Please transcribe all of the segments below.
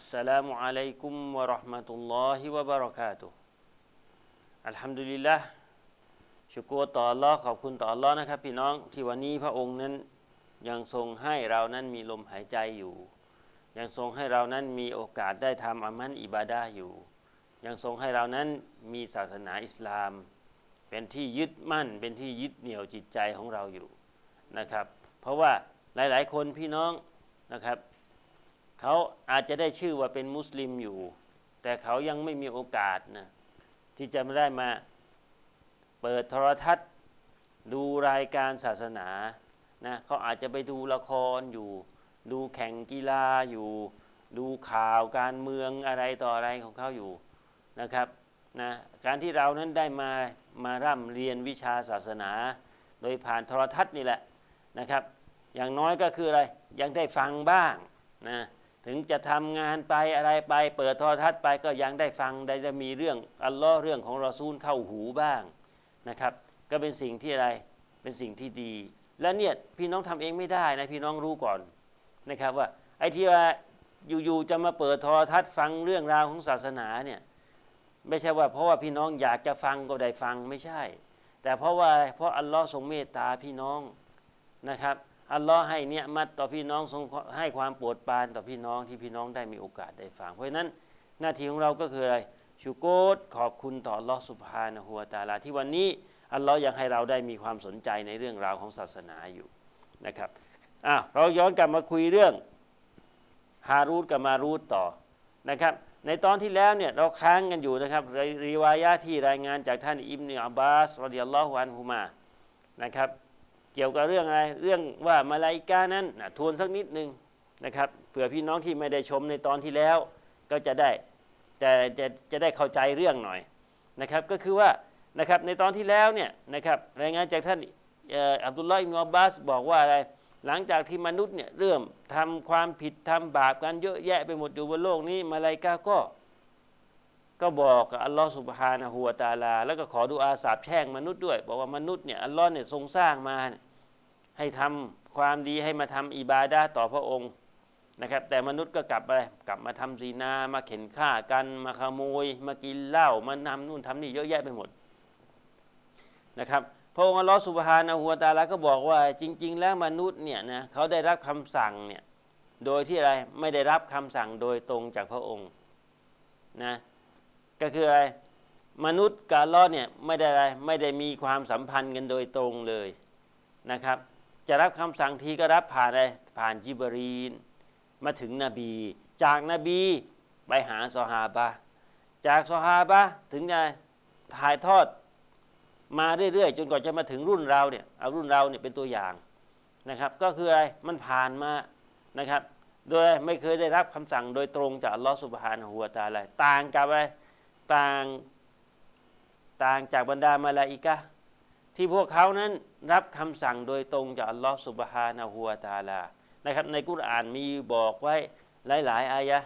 السلام عليكم ورحمة الله وبركاته الحمد لله ชุกรต่ออัลลอฮ์ขอบคุณต่ออัลลอฮ์นะครับ พี่น้องที่วันนี้พระองค์นั้นยังทรงให้เรานั้นมีลมหายใจอยู่ ยังทรงให้เรานั้นมีโอกาสได้ทำอามันอิบาดาอยู่ ยังทรงให้เรานั้นมีศาสนาอิสลาม เป็นที่ยึดมั่น เป็นที่ยึดเหนี่ยวจิตใจของเราอยู่นะครับ เพราะว่าหลาย ๆ คนพี่น้องนะครับ เขาอาจจะได้ชื่อว่าเป็นมุสลิมอยู่ แต่เขายังไม่มีโอกาสนะที่จะไม่ได้มาเปิดโทรทัศน์ ดูรายการศาสนานะเขาอาจจะไปดูละครอยู่ ดูแข่งกีฬาอยู่ ดูข่าวการเมืองอะไรต่ออะไรของเขาอยู่นะครับนะการที่เรานั้นได้มามาร่ำเรียนวิชาศาสนา โดยผ่านโทรทัศน์นี่แหละนะครับ อย่างน้อยก็คืออะไรยังได้ฟังบ้างนะ ถึงจะทำงานไปอะไรไป เปิดโทรทัศน์ไปก็ยังได้ฟังได้จะมีเรื่องอัลลอฮ์เรื่องของรอซูลเข้าหูบ้างนะครับ ก็เป็นสิ่งที่อะไรเป็นสิ่งที่ดี และเนี่ยพี่น้องทำเองไม่ได้นะพี่น้องรู้ก่อนนะครับว่าไอ้ที่ว่าอยู่ๆจะมาเปิดโทรทัศน์ฟังเรื่องราวของศาสนาเนี่ยไม่ใช่ว่าเพราะว่าพี่น้องอยากจะฟังก็ได้ฟังไม่ใช่ แต่เพราะว่าเพราะอัลลอฮ์ทรงเมตตาพี่น้องนะครับ อัลลอฮ์ให้เนี่ยมัดต่อพี่น้องทรงให้ความโปรดปรานต่อพี่น้องที่พี่น้องได้มีโอกาสได้ฟัง เพราะฉะนั้นหน้าที่ของเราก็คืออะไรชูโกตขอบคุณต่ออัลลอฮ์สุบฮานะฮูวตาลาที่วันนี้อัลลอฮ์ยังให้เราได้มีความสนใจในเรื่องราวของศาสนาอยู่นะครับอะเราย้อนกลับมาคุยเรื่องฮารูดกับมารูดต่อนะครับ ในตอนที่แล้วเนี่ยเราค้างกันอยู่นะครับรีวายะที่รายงานจากท่านอิบเนอับบาสรดิยัลลอฮุอันฮุมานะครับ เกี่ยวกับเรื่องอะไร เรื่องว่ามาลาอิกานั้นนะทวนสักนิดนึงนะครับเผื่อพี่น้องที่ไม่ได้ชมในตอนที่แล้ว ก็จะได้จะจะจะได้เข้าใจเรื่องหน่อยนะครับ ก็คือว่านะครับในตอนที่แล้วเนี่ยนะครับรายงานจากท่านอับดุลลอฮ์อิบนอับบาสบอกว่าอะไรหลังจากที่มนุษย์เนี่ยเริ่มทำความผิดทำบาปกันเยอะแยะไปหมดอยู่บนโลกนี้มาลาอิกาก็ ก็บอกกับอัลลอฮ์สุบฮานะฮูวตาลา แล้วก็ขอดูอาสาบแช่งมนุษย์ด้วย บอกว่ามนุษย์เนี่ยอัลลอฮ์เนี่ยทรงสร้างมา ให้ทำความดีให้มาทำอิบาดาต่อพระองค์นะครับ แต่มนุษย์ก็กลับไปกลับมาทำซีนามาเข็นฆ่ากันมาขโมย มากินเหล้ามาทำนู่นทำนี่เยอะแยะไปหมดนะครับพระองค์อัลลอฮ์สุบฮานะฮูวตาลาก็บอกว่าจริง ๆ แล้วมนุษย์เนี่ยนะเขาได้รับคำสั่งเนี่ยโดยที่อะไรไม่ได้รับคำสั่งโดยตรงจากพระองค์นะก็คืออะไรมนุษย์กับลอเนี่ยไม่ได้อะไรไม่ได้มีความสัมพันธ์กันโดยตรงเลยนะครับ จะรับคำสั่งทีก็รับผ่านอะไรผ่านจิบรีน มาถึงนบี จากนบีไปหาซอฮาบะจากซอฮาบะถึงจะถ่ายทอดมาเรื่อยๆ จนกว่าจะมาถึงรุ่นเราเนี่ยเอารุ่นเราเนี่ยเป็นตัวอย่างนะครับ ก็คืออะไรมันผ่านมานะครับ โดยไม่เคยได้รับคำสั่งโดยตรงจากอัลลอฮฺสุบฮานะฮูวาตาลาต่างกับอะไรต่างต่างจากบรรดามาลาอิกะ ที่พวกเขานั้นรับคำสั่งโดยตรงจากอัลลอฮฺสุบฮานะฮูวตาลานะครับในกุรอานมีบอกไว้หลาย ๆ อายะ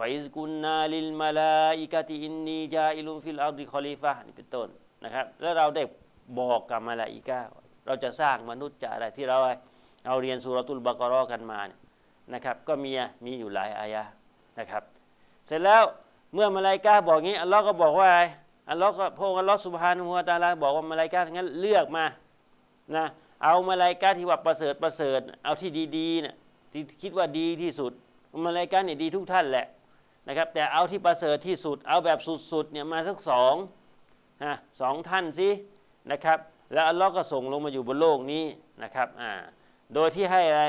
วอิสกุนนาลิลมาลาอิกะติอินนีจาอิลุมฟิลอัลดิคอลีฟะนี่เป็นต้นนะครับแล้วเราได้บอกกับมาลาอิกาเราจะสร้างมนุษย์จะอะไรที่เราเอาเรียนสุรตุลบากรอกันมาเนี่ยนะครับก็มีมีอยู่หลายอายะนะครับ เสร็จแล้วเมื่อมาลาอิกาบอกงี้อัลลอฮ์ก็บอกว่า อัลลอฮ์ก็พระองค์อัลลอฮ์สุบฮานุฮุวาตาลาบอกว่ามาลาอิกางั้นเลือกมานะเอามาลาอิกาที่ว่าประเสริฐประเสริฐ เอาที่ดีๆเนี่ยที่คิดว่าดีที่สุดมาลาอิกาเนี่ยดีทุกท่านแหละนะครับ แต่เอาที่ประเสริฐที่สุด เอาแบบสุดๆเนี่ยมาสักสองสองท่านสินะครับ แล้วอัลลอฮ์ก็ส่งลงมาอยู่บนโลกนี้นะครับอ่าโดยที่ให้อะไร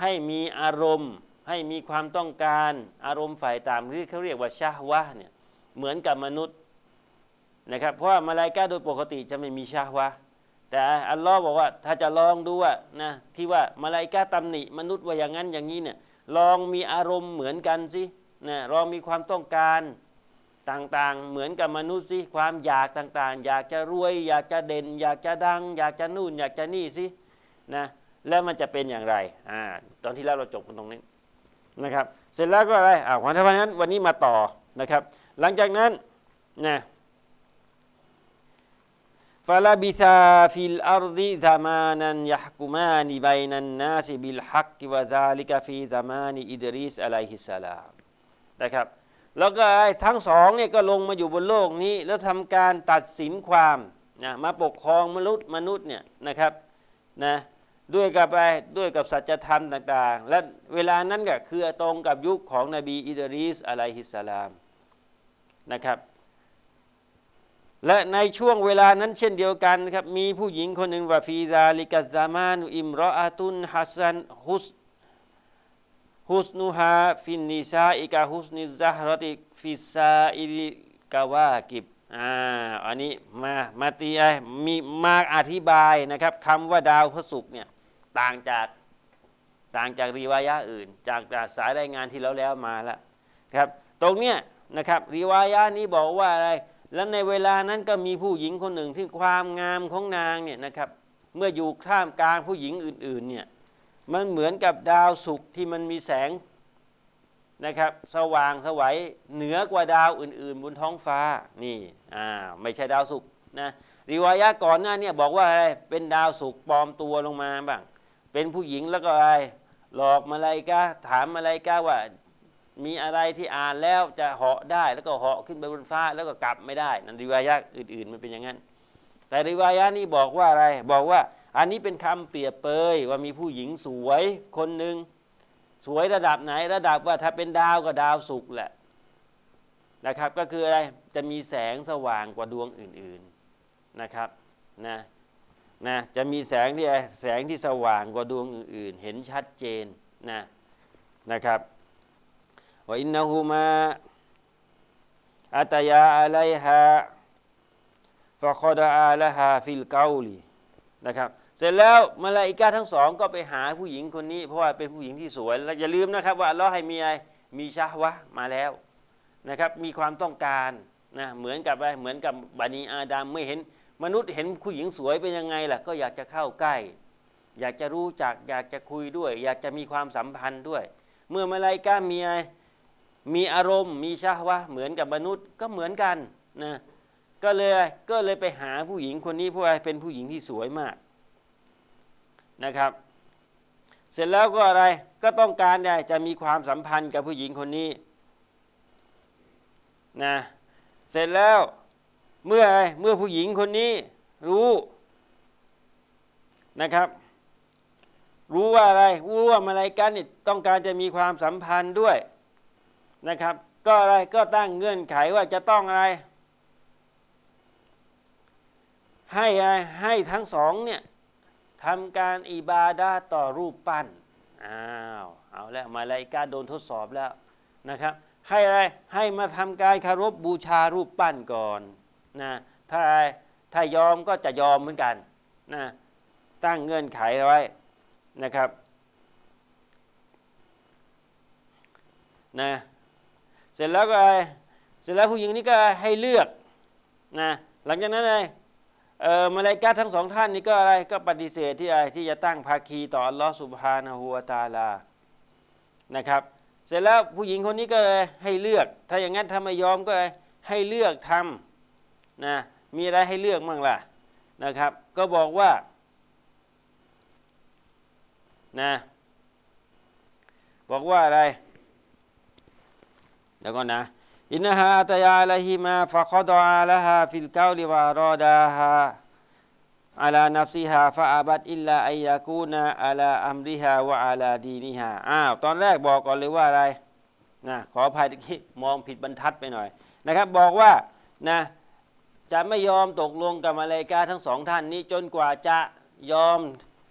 ให้มีอารมณ์ให้มีความต้องการอารมณ์ฝ่ายต่ำที่เขาเรียกว่าชาวะเนี่ยเหมือนกับมนุษย์ นะครับ เพราะว่ามาลายกาโดยปกติจะไม่มีชาวะแต่อัลลอฮ์บอกว่าถ้าจะลองดูว่านะที่ว่ามาลายกาตำหนิมนุษย์ว่าอย่างนั้นอย่างนี้เนี่ยลองมีอารมณ์เหมือนกันสินะเรามีความต้องการต่างๆ เหมือนกับมนุษย์สิความอยากต่างๆ อยากจะรวย อยากจะเด่น อยากจะดัง อยากจะนู่น อยากจะนี่สินะแล้วมันจะเป็นอย่างไรอ่าตอนที่แล้วเราจบกันตรงนี้นะครับ เสร็จแล้วก็อะไรอ่าเพราะฉะนั้นวันนี้มาต่อนะครับ หลังจากนั้นนะ ฟาลบิซาฟิลอาร์ดิซามานันยะฮกุมานิบัยนันนาสิบิลฮักกิวะซาลิกะฟีซามานิอิดริสอะลัยฮิสสลามนะครับแล้วก็ไอ้ทั้งสองเนี่ยก็ลงมาอยู่บนโลกนี้ แล้วทำการตัดสินความนะมาปกครองมนุษย์มนุษย์เนี่ยนะครับนะด้วยกับอะไรด้วยกับสัจธรรมต่างๆ และเวลานั้นก็คือตรงกับยุคของนบีอิดริสอะลัยฮิสสลามนะครับ และในช่วงเวลานั้นเช่นเดียวกันครับมีผู้หญิงคนหนึ่งว่าฟีซาลิกัซามานุอิมรออาตุนฮัสซันฮุสฮุสนุฮาฟินนิซาอิกาฮุสนิซะฮรติฟิซาอิริกาวากิบอ่าอันนี้มามาตีไอมีมาอธิบายนะครับคำว่าดาวพระศุกร์เนี่ยต่างจากต่างจากรีวายะอื่น จากสายรายงานที่แล้วแล้วมาแล้วครับ ตรงเนี้ยนะครับรีวายะนี้บอกว่าอะไร แล้วในเวลานั้นก็มีผู้หญิงคนหนึ่งที่ความงามของนางเนี่ยนะครับ เมื่ออยู่ท่ามกลางผู้หญิงอื่น ๆ เนี่ยมันเหมือนกับดาวศุกร์ที่มันมีแสงนะครับ สว่างสวัยเหนือกว่าดาวอื่น ๆ บนท้องฟ้านี่อ่าไม่ใช่ดาวศุกร์นะริวายะก่อนหน้าเนี่ยบอกว่าอะไรเป็นดาวศุกร์ปลอมตัวลงมาบ้าง เป็นผู้หญิงแล้วก็อะไรหลอกมาลายกาถามมาลายกาว่า มีอะไรที่อ่านแล้วจะเหาะได้แล้วก็เหาะขึ้นไปบนฟ้าแล้วก็กลับไม่ได้นั่นริวายะอื่น ๆ มันเป็นอย่างนั้น แต่ริวายะนี้บอกว่าอะไร บอกว่า อันนี้เป็นคำเปรียบเปยว่ามีผู้หญิงสวยคนหนึ่งสวยระดับไหนระดับว่าถ้าเป็นดาวก็ดาวศุกแหละนะครับ ก็คืออะไรจะมีแสงสว่างกว่าดวงอื่น ๆนะครับนะนะจะมีแสงที่แสงที่สว่างกว่าดวงอื่น ๆ เห็นชัดเจนนะนะครับ ว่าอินนะฮูมาอัตยาอะลัยฮาฟะคอดอาละฮาฟิลเกาลีนะครับ เสร็จแล้วมาลาอิกาทั้งสองก็ไปหาผู้หญิงคนนี้เพราะว่าเป็นผู้หญิงที่สวยแล้วอย่าลืมนะครับ ว่าลเลอให้มีอะไรมีชาวะมาแล้วนะครับ มีความต้องการนะเหมือนกับอะไรเหมือนกับบานีอาดัมไม่เห็นมนุษย์เห็นผู้หญิงสวยเป็นยังไงล่ะก็อยากจะเข้าใกล้ อยากจะรู้จักอยากจะคุยด้วย อยากจะมีความสัมพันธ์ด้วย เมื่อมาลาอิกามีไร มีอารมณ์ มีชาวะเหมือนกับมนุษย์ก็เหมือนกันนะก็เลยก็เลยไปหาผู้หญิงคนนี้เพราะว่าเป็นผู้หญิงที่สวยมากนะครับ เสร็จแล้วก็อะไรก็ต้องการได้จะมีความสัมพันธ์กับผู้หญิงคนนี้นะเสร็จแล้วเมื่อไรเมื่อผู้หญิงคนนี้รู้นะครับ รู้ว่าอะไรรู้ว่ามาลายกันนี่ต้องการจะมีความสัมพันธ์ด้วย นะครับ ก็อะไรก็ตั้งเงื่อนไขว่าจะต้องอะไร ให้อะไรให้ทั้งสองเนี่ยทำการอิบาดาต่อรูปปั้นอ้าวเอาแล้วมาลายกาโดนทดสอบแล้วนะครับ ให้อะไรให้มาทำการคารพบูชารูปปั้นก่อนนะถ้าถ้ายอมก็จะยอมเหมือนกันนะตั้งเงื่อนไขไว้นะครับนะ ร็จแล้วก็อะไรเสร็จแล้วผู้หญิงนี่ก็ให้เลือกนะหลังจากนั้นไรเออมาลายกาทั้งสองท่านนี่ก็อะไรก็ปฏิเสธที่อะไรที่จะตั้งภาคีต่ออัลลอฮ์สุบฮานะฮูวาตาลานะครับ เสร็จแล้วผู้หญิงคนนี้ก็เลยให้เลือก ถ้าอย่างนั้นถ้าไม่ยอมก็ให้เลือกทำนะมีอะไรให้เลือกมั่งล่ะนะครับ ก็บอกว่านะบอกว่าอะไร แล้วก็นะอินฮาตยาละฮิมาฟะคอดอาละฮาฟิลกาลิวารอดาฮาอาลานัฟซิฮาฟะอาบัดอิลลาอัยยากูนาอาลาอัมริฮาวะอาลาดีนิฮาอ้าวตอนแรกบอกก่อนเลยว่าอะไรนะขออภัยที่มองผิดบรรทัดไปหน่อยนะครับ บอกว่านะจะไม่ยอมตกลงกับมาเลกาทั้งสองท่านนี้จนกว่าจะยอม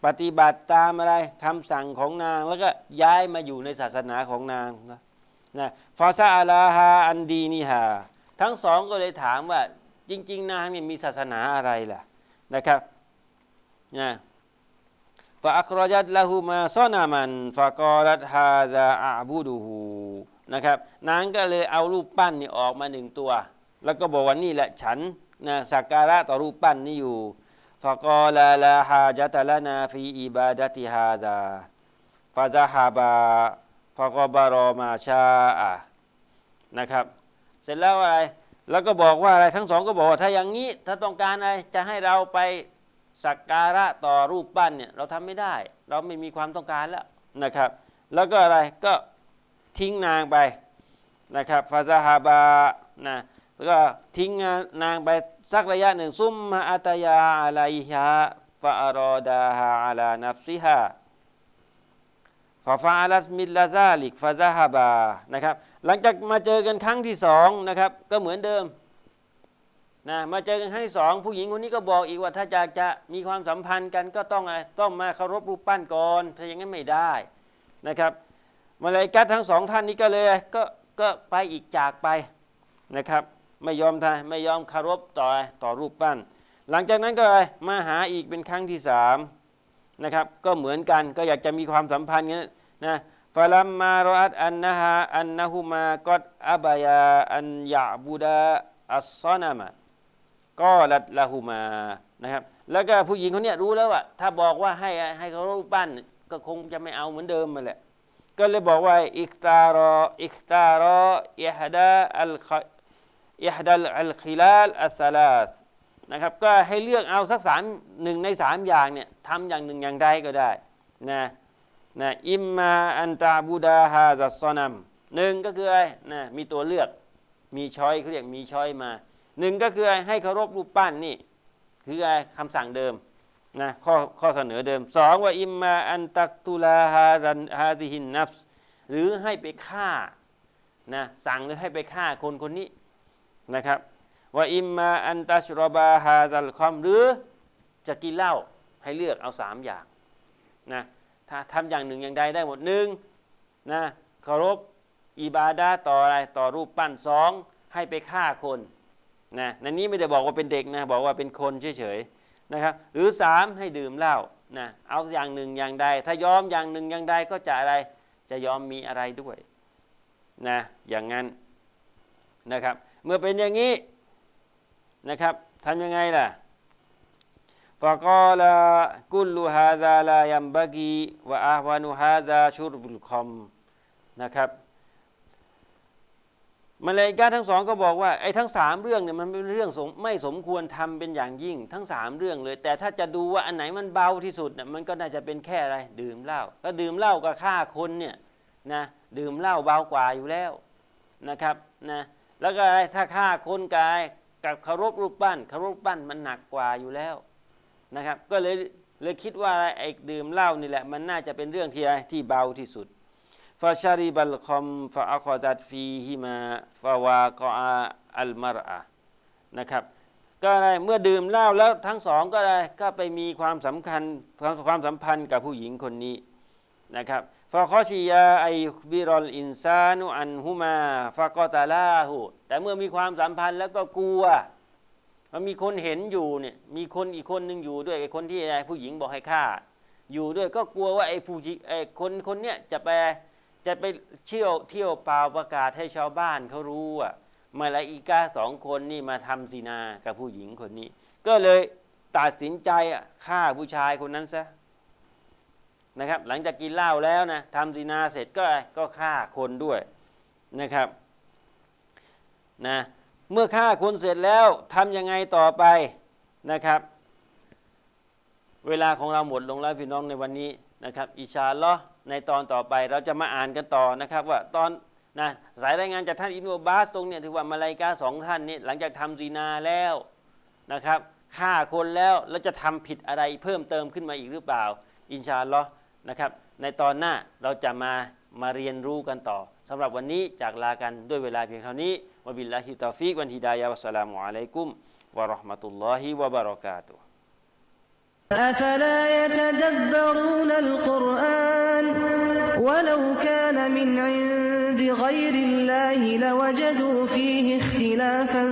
ปฏิบัติตามอะไรคำสั่งของนาง แล้วก็ย้ายมาอยู่ในศาสนาของนางนะ นะฟาซาอาลาฮาอันดีนิฮาทั้งสองก็เลยถามว่าจริง ๆนางเนี่ยมีศาสนาอะไรล่ะนะครับนะฟาอัครจัดละหูมาซอนามันฟากอรัตฮาซาอาบูดูฮูนะครับนางก็เลยเอารูปปั้นนี่ออกมาหนึ่งตัว แล้วก็บอกว่านี่แหละฉันนะสักการะต่อรูปปั้นนี่อยู่ฟะกอลาลาฮาจัตลานาฟีอิบาดติฮาดาฟาซาฮาบา ฟะกบารอมาชาอะนะครับ เสร็จแล้วอะไร แล้วก็บอกว่าอะไรทั้งสองก็บอกว่าถ้าอย่างนี้ถ้าต้องการอะไรจะให้เราไปสักการะต่อรูปปั้นเนี่ยเราทำไม่ได้ เราไม่มีความต้องการแล้วนะครับ แล้วก็อะไรก็ทิ้งนางไปนะครับฟาซาฮาบานะแล้วก็ทิ้งนางไปสักระยะหนึ่งซุมมาอัตยาอะลัยฮะฟาอารอดาฮาอะลานัฟซิฮา ฟาฟาลัสมิลลาซาลิกฟาซาฮาบานะครับ หลังจากมาเจอกันครั้งที่สองนะครับ ก็เหมือนเดิมนะมาเจอกันครั้งที่สองผู้หญิงคนนี้ก็บอกอีกว่าถ้าอยากจะมีความสัมพันธ์กันก็ต้องอะไรต้องมาเคารพรูปปั้นก่อนถ้าอย่างนั้นไม่ได้นะครับมาเลยกัดทั้งสองท่านนี้ก็เลยก็ก็ไปอีกจากไปนะครับ ไม่ยอมทายไม่ยอมเคารพต่อต่อรูปปั้น หลังจากนั้นก็อะไรมาหาอีกเป็นครั้งที่สามนะครับ ก็เหมือนกันก็อยากจะมีความสัมพันธ์กัน นะฟาลัมมารออัตอันนะฮะอันนะฮุมากอดอับายาอันยาบูดาอัสซอนามะก็ลัดละหูมานะครับ แล้วก็ผู้หญิงคนเนี้ยรู้แล้วว่าถ้าบอกว่าให้ให้เขารูปปั้นก็คงจะไม่เอาเหมือนเดิมมาแหละ ก็เลยบอกว่าอิคตารออิคตารออิฮดาอัลขอิฮดัลอัลคิลาลอัสซาลาสนะครับ ก็ให้เลือกเอาสักสามหนึ่งในสามอย่างเนี่ยทำอย่างหนึ่งอย่างใดก็ได้นะ นะอิมมาอันตาบูดาฮาซัสซอนัมหนึ่งก็คืออะไรนะมีตัวเลือกมีช้อยเขาเรียกมีช้อยมาหนึ่งก็คืออะไรให้เคารพรูปปั้นนี่ คืออะไรคำสั่งเดิมนะข้อข้อเสนอเดิมสองว่าอิมมาอันตักตุลาฮาดันฮาซิฮินนัฟส์หรือให้ไปฆ่านะสั่งหรือให้ไปฆ่าคนคนนี้นะครับว่าอิมมาอันตัชรบาฮาซัลคอมหรือจะกินเหล้าให้เลือกเอาสามอย่างนะ ถ้าทำอย่างหนึ่งอย่างใดได้หมดหนึ่งนะเคารพอิบาดาต่ออะไรต่อรูปปั้นสองให้ไปฆ่าคนนะในนี้ไม่ได้บอกว่าเป็นเด็กนะบอกว่าเป็นคนเฉยๆนะครับหรือสามให้ดื่มเหล้านะเอาอย่างหนึ่งอย่างใด ถ้ายอมอย่างหนึ่งอย่างใดก็จะอะไรจะยอมมีอะไรด้วยนะอย่างนั้นนะครับ เมื่อเป็นอย่างนี้นะครับทำยังไงล่ะ ฟะกอลากุลลูฮาซาลายัมบะกีวะอาฮวานุฮาซาชุรบุลคอมนะครับมาเลกาทั้งสองก็บอกว่าไอ้ทั้งสามเรื่องเนี่ยมันเป็นเรื่องไม่สมควรทำเป็นอย่างยิ่ง ทั้งสามเรื่องเลย แต่ถ้าจะดูว่าอันไหนมันเบาที่สุดเนี่ยมันก็น่าจะเป็นแค่อะไร ดื่มเหล้าก็ดื่มเหล้ากับฆ่าคนเนี่ยนะดื่มเหล้าเบากว่าอยู่แล้วนะครับนะแล้วก็อะไรถ้าฆ่าคนกายกับเคารพรูปปั้นเคารพรูปปั้นมันหนักกว่าอยู่แล้ว นะครับ ก็เลยเลยคิดว่าไอ้ดื่มเหล้านี่แหละ มันน่าจะเป็นเรื่องที่ที่เบาที่สุดฟาชาริบัลคอมฟาอัคอดัดฟีฮิมาฟาวากออาอัลมารอะนะครับ ก็อะไรเมื่อดื่มเหล้าแล้วทั้งสองก็อะไรก็ไปมีความสำคัญความความสัมพันธ์กับผู้หญิงคนนี้นะครับฟาคอชิยาไอบิรอลอินซานุอันฮุมาฟากอตาลาหูแต่เมื่อมีความสัมพันธ์แล้วก็กลัว มันมีคนเห็นอยู่เนี่ย มีคนอีกคนหนึ่งอยู่ด้วยไอ้คนที่ไอ้ผู้หญิงบอกให้ฆ่า อยู่ด้วยก็กลัวว่าไอ้ผู้หญิงไอ้คนคนเนี้ยจะไปจะไปเที่ยวเที่ยวเปล่าประกาศให้ชาวบ้านเขารู้อะมาลาอีกาสองคนนี่มาทำซีนากับผู้หญิงคนนี้ ก็เลยตัดสินใจอะฆ่าผู้ชายคนนั้นซะนะครับ หลังจากกินเหล้าแล้วนะทำซีนาเสร็จก็ก็ฆ่าคนด้วยนะครับนะ เมื่อฆ่าคนเสร็จแล้วทำยังไงต่อไปนะครับ เวลาของเราหมดลงแล้วพี่น้องในวันนี้นะครับ อิชาลอในตอนต่อไปเราจะมาอ่านกันต่อนะครับ ว่าตอนนะสายรายงานจากท่านอินโนบาสตรงเนี่ยถือว่ามาลายกาสองท่านนี้หลังจากทำซีนาแล้วนะครับฆ่าคนแล้วแล้วจะทำผิดอะไรเพิ่มเติมขึ้นมาอีกหรือเปล่า อินชาลอนะครับ ในตอนหน้าเราจะมามาเรียนรู้กันต่อ สำหรับวันนี้จากลากันด้วยเวลาเพียงเท่านี้วะบิลลาฮิตาฟิกวันฮิดายะวัสสลามุอะลัยกุมวะเราะห์มะตุลลอฮิวะบะเราะกาตุฮ์ أفلا يتدبرون القرآن ولو كان من عند غير الله لوجدوا فيه اختلافا